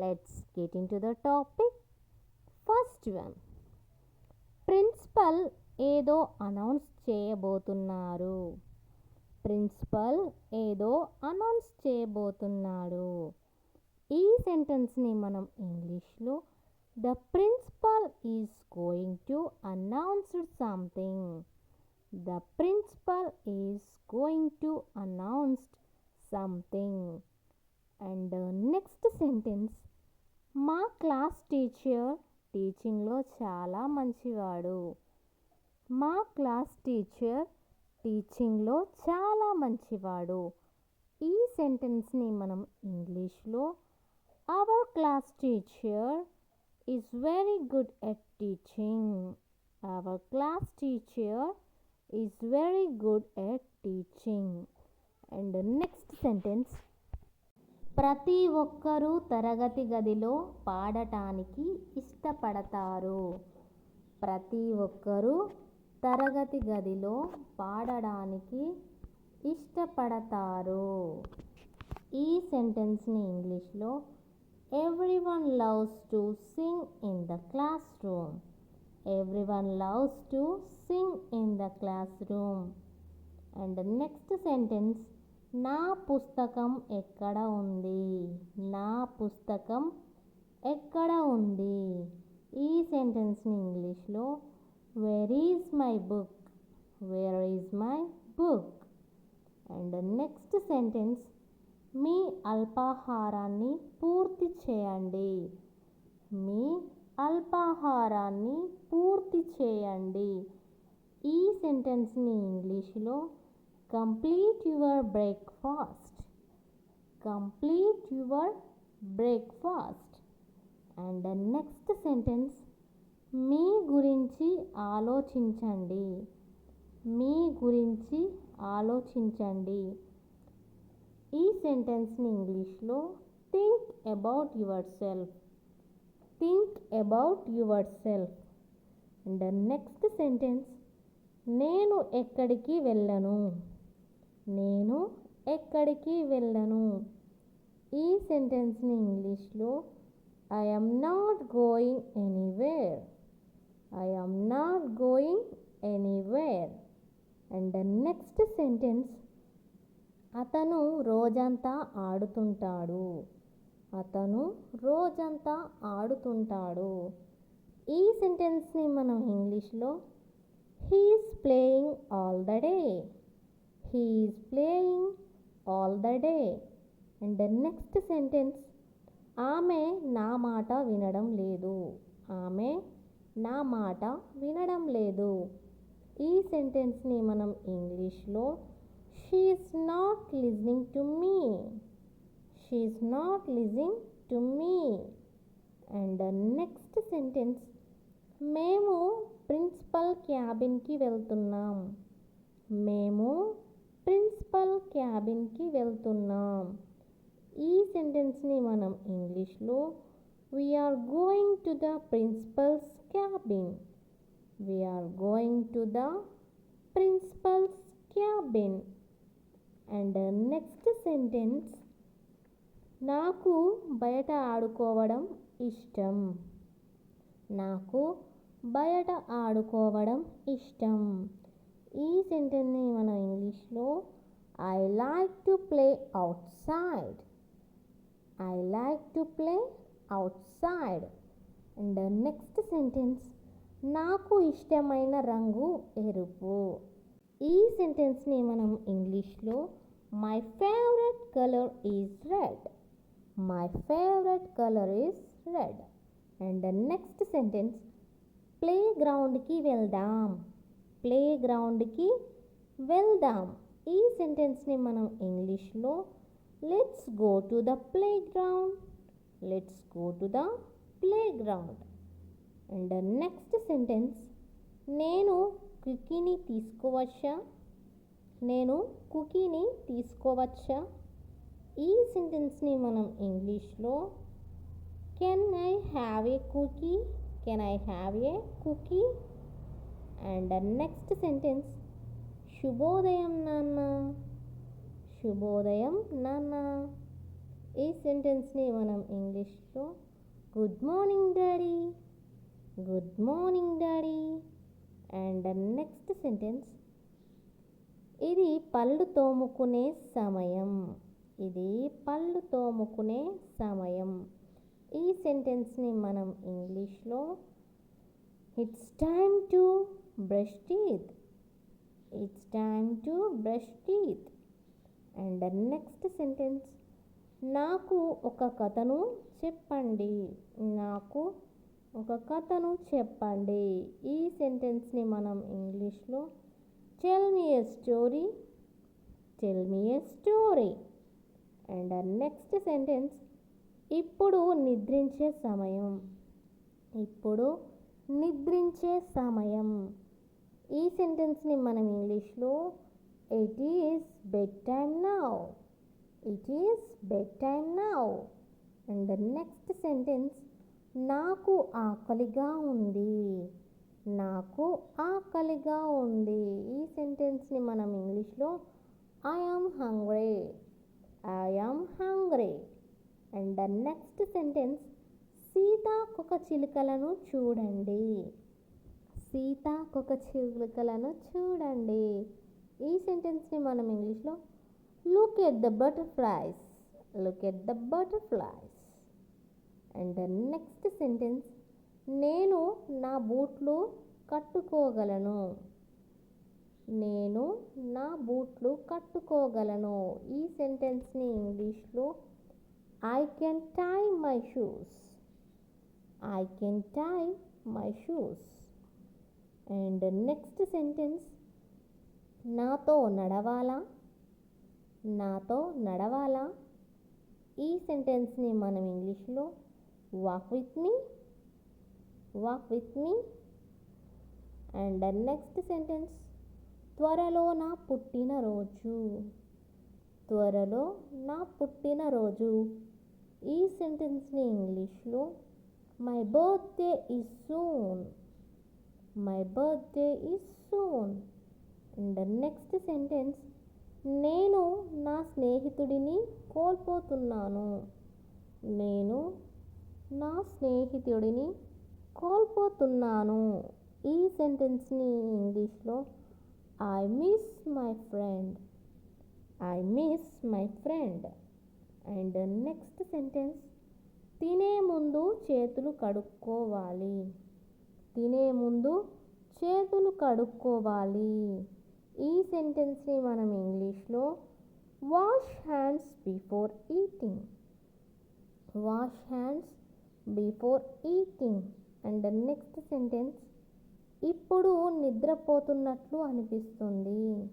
Let's get into the topic first one principal ఏదో announce చేయబోతున్నారు principal ఏదో announce చేయబోతున్నాడు. ఈ సెంటెన్స్ని మనం ఇంగ్లీష్లో the principal is going to announce something the principal is going to announced something and next sentence మా class teacher టీచింగ్లో చాలా మంచివాడు. మా క్లాస్ టీచర్ టీచింగ్లో చాలా మంచివాడు. ఈ సెంటెన్స్ని మనం ఇంగ్లీష్లో our class teacher is very good at teaching. Our class teacher is very good at teaching. And next sentence ప్రతి ఒక్కరూ తరగతి గదిలో పాడటానికి ఇష్టపడతారు. ప్రతి ఒక్కరూ తరగతి గదిలో పాడడానికి ఇష్టపడతారు. ఈ సెంటెన్స్ని ఇంగ్లీష్లో everyone loves to sing in the classroom. Everyone loves to sing in the classroom. And next sentence నా పుస్తకం ఎక్కడ ఉంది? నా పుస్తకం ఎక్కడ ఉంది? ఈ సెంటెన్స్ని ఇంగ్లీష్లో where is my book where is my book and next sentence మీ అల్పాహారాన్ని పూర్తి చేయండి. మీ అల్పాహారాన్ని పూర్తి చేయండి. ఈ సెంటెన్స్ని ఇంగ్లీష్లో complete your breakfast complete your breakfast and next sentence మీ గురించి ఆలోచించండి. మీ గురించి ఆలోచించండి. ఈ సెంటెన్స్ని ఇంగ్లీష్లో think about yourself think about yourself and next sentence నేను ఎక్కడికి వెళ్ళను? నేను ఎక్కడికి వెళ్ళను? ఈ సెంటెన్స్ని ఇంగ్లీష్లో I am not going anywhere I am not going anywhere and next sentence అతను రోజంతా ఆడుతుంటాడు. అతను రోజంతా ఆడుతుంటాడు. ఈ సెంటెన్స్ని మనం ఇంగ్లీష్లో he is playing all the day he is playing all the day and the next sentence ఆమె నా మాట వినడం లేదు. ఆమె నా మాట వినడం లేదు. ఈ సెంటెన్స్ని మనం ఇంగ్లీష్లో she is not listening to me she is not listening to me and next sentence మేము ప్రిన్సిపల్ క్యాబిన్కి వెళ్తున్నాం. మేము ప్రిన్సిపల్ క్యాబిన్కి వెళ్తున్నాం. ఈ సెంటెన్స్ని మనం ఇంగ్లీష్లో we are going to the principal's cabin we are going to the principal's cabin and next sentence నాకు బయట ఆడుకోవడం ఇష్టం. నాకు బయట ఆడుకోవడం ఇష్టం. ఈ సెంటెన్స్ని మనం ఇంగ్లీష్లో I like to play outside I like to play outside and next sentence నాకు ఇష్టమైన రంగు ఎరుపు. ఈ సెంటెన్స్ని మనం ఇంగ్లీష్లో my favourite colour is red my favourite colour is red and next sentence play గ్రౌండ్కి వెళ్దాం. ప్లే గ్రౌండ్కి వెళ్దాం. ఈ సెంటెన్స్ని మనం ఇంగ్లీష్లో let's go to the playground let's go to the playground and next sentence నేను కుకీని తీసుకోవచ్చా? నేను కుకీని తీసుకోవచ్చా? ఈ సెంటెన్స్ని మనం ఇంగ్లీష్లో can I have a cookie? Can I have a cookie? And next sentence శుభోదయం నాన్న శుభోదయం నాన్న ఈ సెంటెన్స్ని మనం ఇంగ్లీష్లో good morning daddy good morning daddy and next sentence ఇది పళ్ళు తోముకునే సమయం. ఇది పళ్ళు తోముకునే సమయం. ఈ సెంటెన్స్ని మనం ఇంగ్లీష్లో it's time to brush teeth it's time to brush teeth and next sentence నాకు ఒక కథను చెప్పండి. నాకు ఒక కథను చెప్పండి. ఈ సెంటెన్స్ని మనం ఇంగ్లీష్లో tell me a story tell me a story and next sentence ఇప్పుడు నిద్రించే సమయం. ఇప్పుడు నిద్రించే సమయం. ఈ సెంటెన్స్ని మనం ఇంగ్లీష్లో it is bedtime now it is bedtime now and next sentence నాకు ఆకలిగా ఉంది నాకు ఆకలిగా ఉంది ఈ సెంటెన్స్ని మనం ఇంగ్లీష్లో I am hungry I am hungry and the next sentence సీతాకొక చిలుకలను చూడండి సీతాకొక చిలుకలను చూడండి. ఈ సెంటెన్స్ని మనం ఇంగ్లీష్లో look at the butterflies look at the butterflies and the next sentence నేను నా బూట్లు కట్టుకోగలను. నేను నా బూట్లు కట్టుకోగలను. ఈ సెంటెన్స్ని ఇంగ్లీష్లో I can tie my shoes I can tie my shoes and next sentence నాతో నడవాలా? నాతో నడవాలా? ఈ సెంటెన్స్ని మనం ఇంగ్లీష్లో walk with me walk with me and next sentence త్వరలో నా పుట్టినరోజు త్వరలో నా పుట్టినరోజు ఈ సెంటెన్స్ని ఇంగ్లీష్లో my birthday is soon my birthday is soon and next sentence నేను నా స్నేహితుడిని కోల్పోతున్నాను. నేను నా స్నేహితుడిని కోల్పోతున్నాను. ఈ సెంటెన్స్ని ఇంగ్లీష్లో I miss my friend I miss my friend and next sentence తినే ముందు చేతులు కడుక్కోవాలి. తినే ముందు చేతులు కడుక్కోవాలి. ఈ సెంటెన్స్ని మనం ఇంగ్లీష్లో wash hands before eating. Wash hands before eating. And next sentence ఇప్పుడు నిద్రపోతున్నట్లు అనిపిస్తుంది.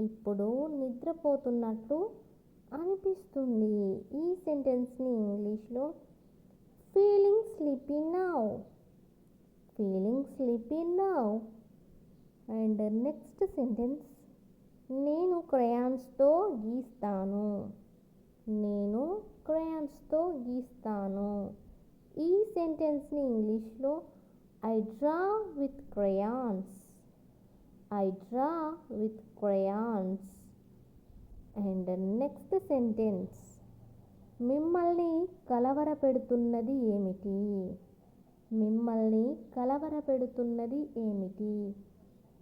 ఇప్పుడు నిద్రపోతున్నట్లు అనిపిస్తుంది. ఈ సెంటెన్స్ని ఇంగ్లీష్లో feeling sleepy now. Feeling sleepy now and next sentence నేను క్రయాన్స్తో గీస్తాను. నేను క్రయాన్స్తో గీస్తాను. ఈ సెంటెన్స్ని ఇంగ్లీష్లో I draw with crayons I draw with crayons and next sentence మిమ్మల్ని కలవరపెడుతున్నది ఏమిటి? మిమ్మల్ని కలవరపెడుతున్నది ఏమిటి?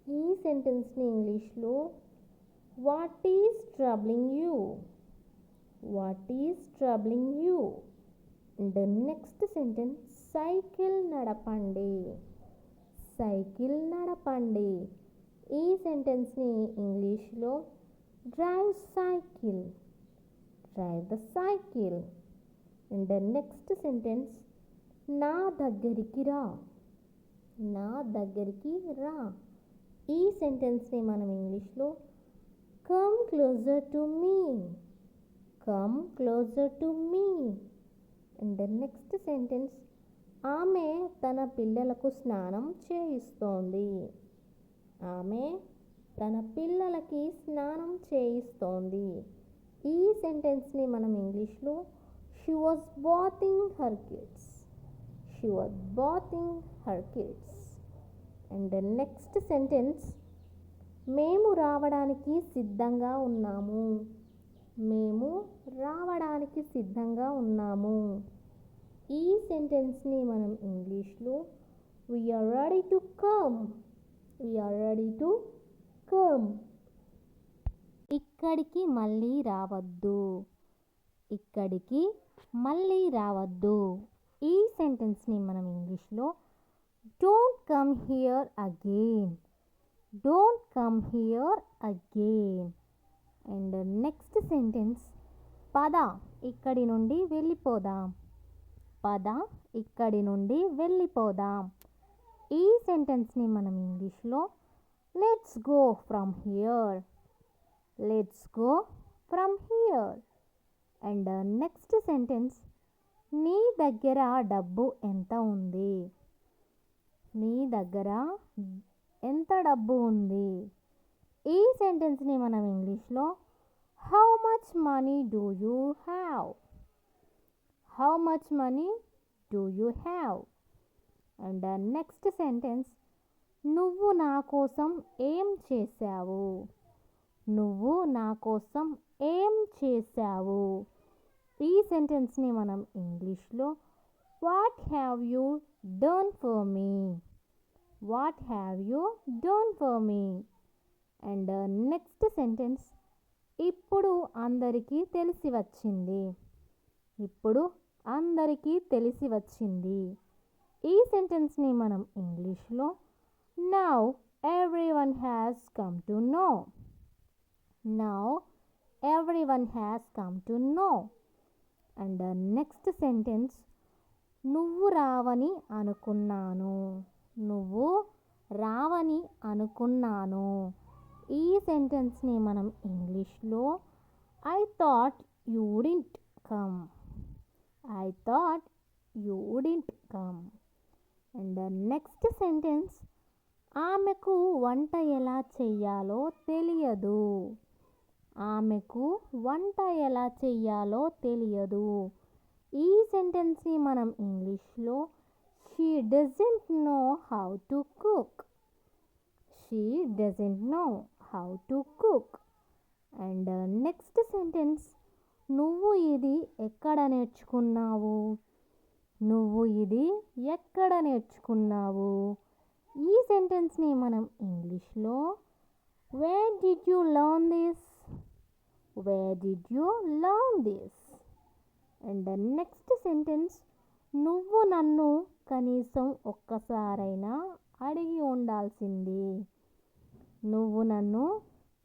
ఈ సెంటెన్స్ని ఇంగ్లీష్లో what is troubling you? What is troubling you? And next sentence cycle నడపండి. Cycle నడపండి. ఈ సెంటెన్స్ని ఇంగ్లీష్లో drive cycle. Drive the cycle. And next sentence నా దగ్గరికి రా. నా దగ్గరికి రా. ఈ సెంటెన్స్ని మనం ఇంగ్లీష్లో come closer to me come closer to me and next sentence ఆమె తన పిల్లలకు స్నానం చేయిస్తోంది. ఆమె తన పిల్లలకి స్నానం చేయిస్తోంది. ఈ సెంటెన్స్ని మనం ఇంగ్లీష్లో she was bathing her kids she was bathing her kids and next sentence మేము రావడానికి సిద్ధంగా ఉన్నాము. మేము రావడానికి సిద్ధంగా ఉన్నాము. ఈ సెంటెన్స్ని మనం ఇంగ్లీష్లో we are ready to come we are ready to come ఇక్కడికి మళ్ళీ రావద్దు. ఇక్కడికి మళ్ళీ రావద్దు. ఈ సెంటెన్స్ని మనం ఇంగ్లీష్లో don't come here again don't come here again and next sentence పద ఇక్కడి నుండి వెళ్ళిపోదాం. పద ఇక్కడి నుండి వెళ్ళిపోదాం. ఈ సెంటెన్స్ని మనం ఇంగ్లీష్లో let's go from here let's go from here and next sentence నీ దగ్గర డబ్బు ఎంత ఉంది? నీ దగ్గర ఎంత డబ్బు ఉంది? ఈ సెంటెన్స్ని మనం ఇంగ్లీష్లో how much money do you have? How much money do you have? And next sentence నువ్వు నా కోసం ఏం చేశావు? నువ్వు నా కోసం ఏం చేశావు? ఈ సెంటెన్స్ని మనం ఇంగ్లీష్లో what have you done for me? What have you done for me? And next sentence ఇప్పుడు అందరికీ తెలిసి వచ్చింది. ఇప్పుడు అందరికీ తెలిసి వచ్చింది. ఈ సెంటెన్స్ని మనం ఇంగ్లీష్లో now everyone has come to know now everyone has come to know and next sentence నువ్వు రావని అనుకున్నాను. నువ్వు రావని అనుకున్నాను. ఈ సెంటెన్స్ని మనం ఇంగ్లీష్లో I thought you didn't come I thought you didn't come and next sentence ఆమెకు వంట ఎలా చేయాలో తెలియదు. ఆమెకు వంట ఎలా చెయ్యాలో తెలియదు. ఈ సెంటెన్స్ని మనం ఇంగ్లీష్లో she doesn't know how to cook she doesn't know how to cook and next sentence నువ్వు ఇది ఎక్కడ నేర్చుకున్నావు? నువ్వు ఇది ఎక్కడ నేర్చుకున్నావు? ఈ సెంటెన్స్ని మనం ఇంగ్లీష్లో where did you learn this where did you learn this and next sentence నువ్వు నన్ను కనీసం ఒక్కసారైనా అడిగి ఉండాల్సింది. నువ్వు నన్ను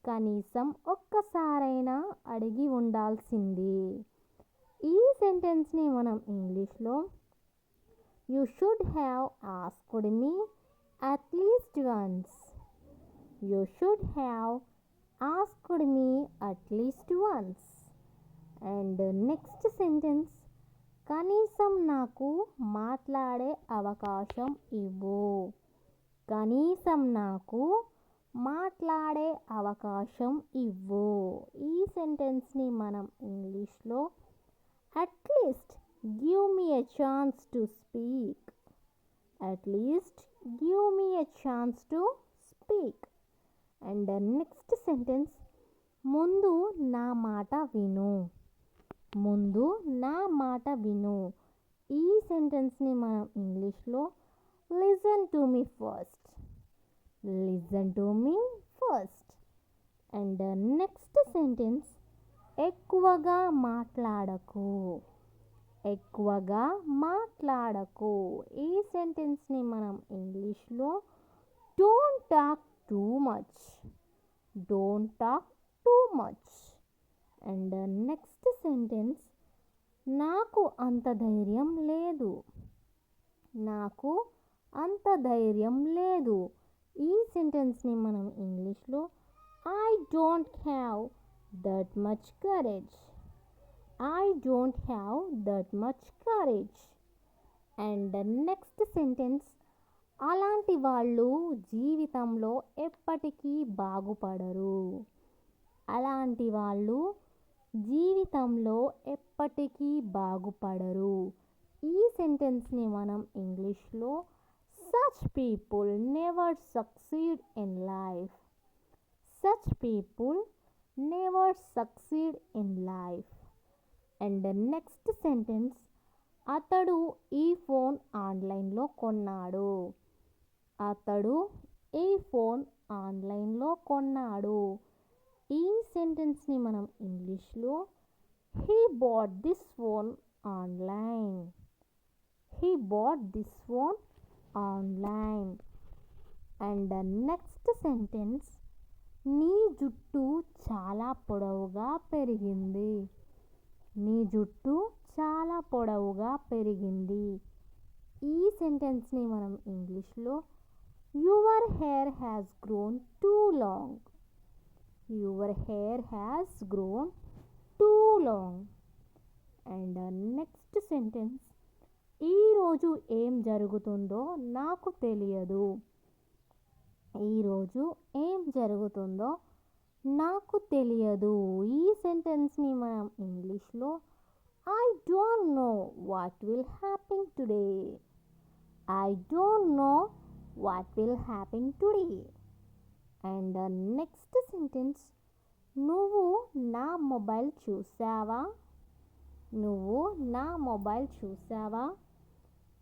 కనీసం ఒక్కసారైనా అడిగి ఉండాల్సింది. ఈ సెంటెన్స్ని మనం ఇంగ్లీష్లో you should have asked me at least once you should have asked me at least once and next sentence కనీసం నాకు మాట్లాడే అవకాశం ఇవ్వు కనీసం నాకు మాట్లాడే అవకాశం ఇవ్వు ఈ సెంటెన్స్ని మనం ఇంగ్లీష్లో at least give me a chance to speak at least give me a chance to speak and next sentence ముందు నా మాట విను. ముందు నా మాట విను. ఈ సెంటెన్స్ని మనం ఇంగ్లీష్లో listen to me first. Listen to me first. And next sentence ఎక్కువగా మాట్లాడకు. ఎక్కువగా మాట్లాడకు. ఈ సెంటెన్స్ని మనం ఇంగ్లీష్లో don't talk too much don't talk too much and next sentence నాకు అంత ధైర్యం లేదు. నాకు అంత ధైర్యం లేదు. ఈ సెంటెన్స్ని మనం ఇంగ్లీష్లో I don't have that much courage I don't have that much courage and next sentence అలాంటి వాళ్ళు జీవితంలో ఎప్పటికీ బాగుపడరు. అలాంటి వాళ్ళు జీవితంలో ఎప్పటికీ బాగుపడరు. ఈ సెంటెన్స్ని మనం ఇంగ్లీష్లో such people never succeed in life such people never succeed in life and next sentence అతడు ఈ ఫోన్ ఆన్లైన్లో కొన్నాడు అతడు ఈ ఫోన్ ఆన్లైన్లో కొన్నాడు. ఈ సెంటెన్స్ని మనం ఇంగ్లీష్లో he bought this phone online he bought this phone online and next sentence నీ జుట్టు చాలా పొడవుగా పెరిగింది నీ జుట్టు చాలా పొడవుగా పెరిగింది ఈ సెంటెన్స్ని మనం ఇంగ్లీష్లో your hair has grown too long your hair has grown too long and next sentence ఈరోజు ఏం జరుగుతుందో నాకు తెలియదు. ఈరోజు ఏం జరుగుతుందో నాకు తెలియదు. ఈ సెంటెన్స్ని మనం ఇంగ్లీష్లో I don't know what will happen today I don't know what will happen today and next sentence నువ్వు నా మొబైల్ చూసావా నువ్వు నా మొబైల్ చూసావా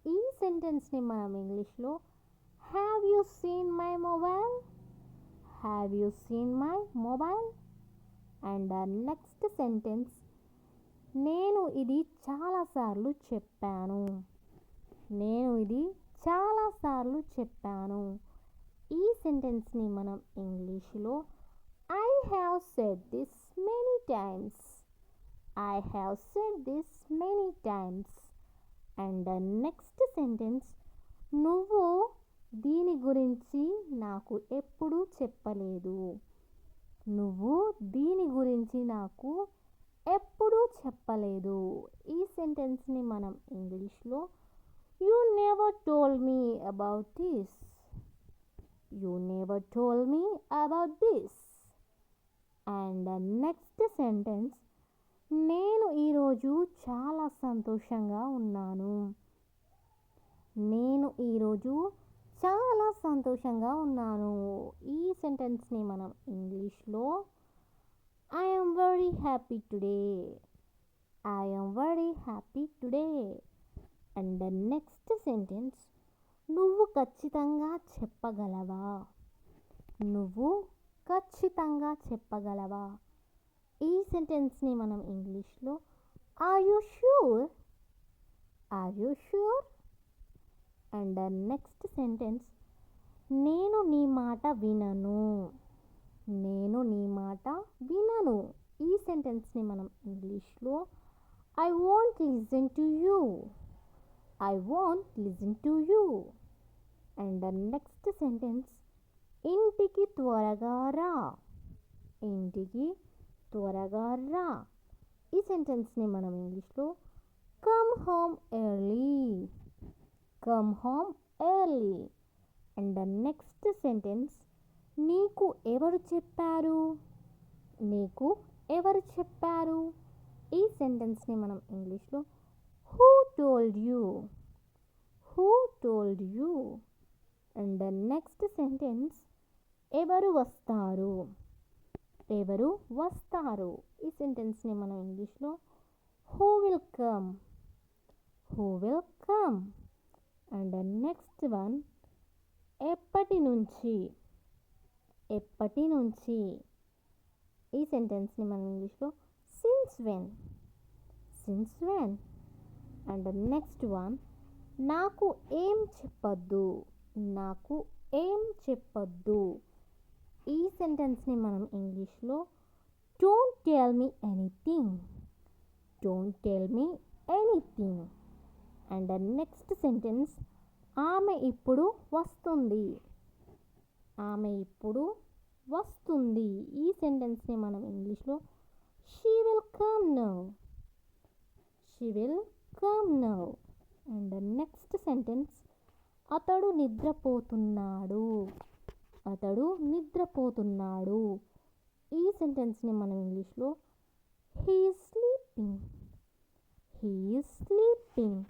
ఈ సెంటెన్స్ని మనం ఇంగ్లీష్లో have you seen my mobile have you seen my mobile and next sentence నేను ఇది చాలాసార్లు చెప్పాను. నేను ఇది చాలాసార్లు చెప్పాను. ఈ సెంటెన్స్ని మనం ఇంగ్లీష్లో I have said this many times I have said this many times and next sentence నువ్వు దీని గురించి నాకు ఎప్పుడూ చెప్పలేదు. నువ్వు దీని గురించి నాకు ఎప్పుడూ చెప్పలేదు. ఈ సెంటెన్స్ని మనం ఇంగ్లీష్లో you never told me about this you never told me about this and next sentence నేను ఈరోజు చాలా సంతోషంగా ఉన్నాను. నేను ఈరోజు చాలా సంతోషంగా ఉన్నాను. ఈ సెంటెన్స్ని మనం ఇంగ్లీష్లో I am very happy today I am very happy today and next sentence నువ్వు ఖచ్చితంగా చెప్పగలవా? నువ్వు ఖచ్చితంగా చెప్పగలవా? ఈ సెంటెన్స్ని మనం ఇంగ్లీష్లో are you sure are you sure and next sentence నేను నీ మాట వినను. నేను నీ మాట వినను. ఈ సెంటెన్స్ని మనం ఇంగ్లీష్లో I want listen to you I want listen to you and next sentence ఇంటికి త్వరగా రా. ఇంటికి త్వరగా రా. ఈ సెంటెన్స్ని మనం ఇంగ్లీష్లో come home early come home early and next sentence నీకు ఎవరు చెప్పారు? నీకు ఎవరు చెప్పారు? ఈ సెంటెన్స్ని మనం ఇంగ్లీష్లో who told you who told you and next sentence ఎవరు వస్తారు? ఎవరు వస్తారు? ఈ సెంటెన్స్ని మనం ఇంగ్లీష్లో who will come who will come and next one ఎప్పటి నుంచి? ఎప్పటి నుంచి? ఈ సెంటెన్స్ని మనం ఇంగ్లీష్లో since when since when and next one నాకు ఏం చెప్పొద్దు నాకు ఏం చెప్పొద్దు. ఈ సెంటెన్స్ని మనం ఇంగ్లీష్లో don't tell me anything don't tell me anything and next sentence ఆమె ఇప్పుడు వస్తుంది ఆమె ఇప్పుడు వస్తుంది. ఈ సెంటెన్స్ని మనం ఇంగ్లీష్లో she will come now she will come now and next sentence అతడు నిద్రపోతున్నాడు. అతడు నిద్రపోతున్నాడు. ఈ సెంటెన్స్ని మనం ఇంగ్లీష్లో హీ స్లీపింగ్ హీ స్లీపింగ్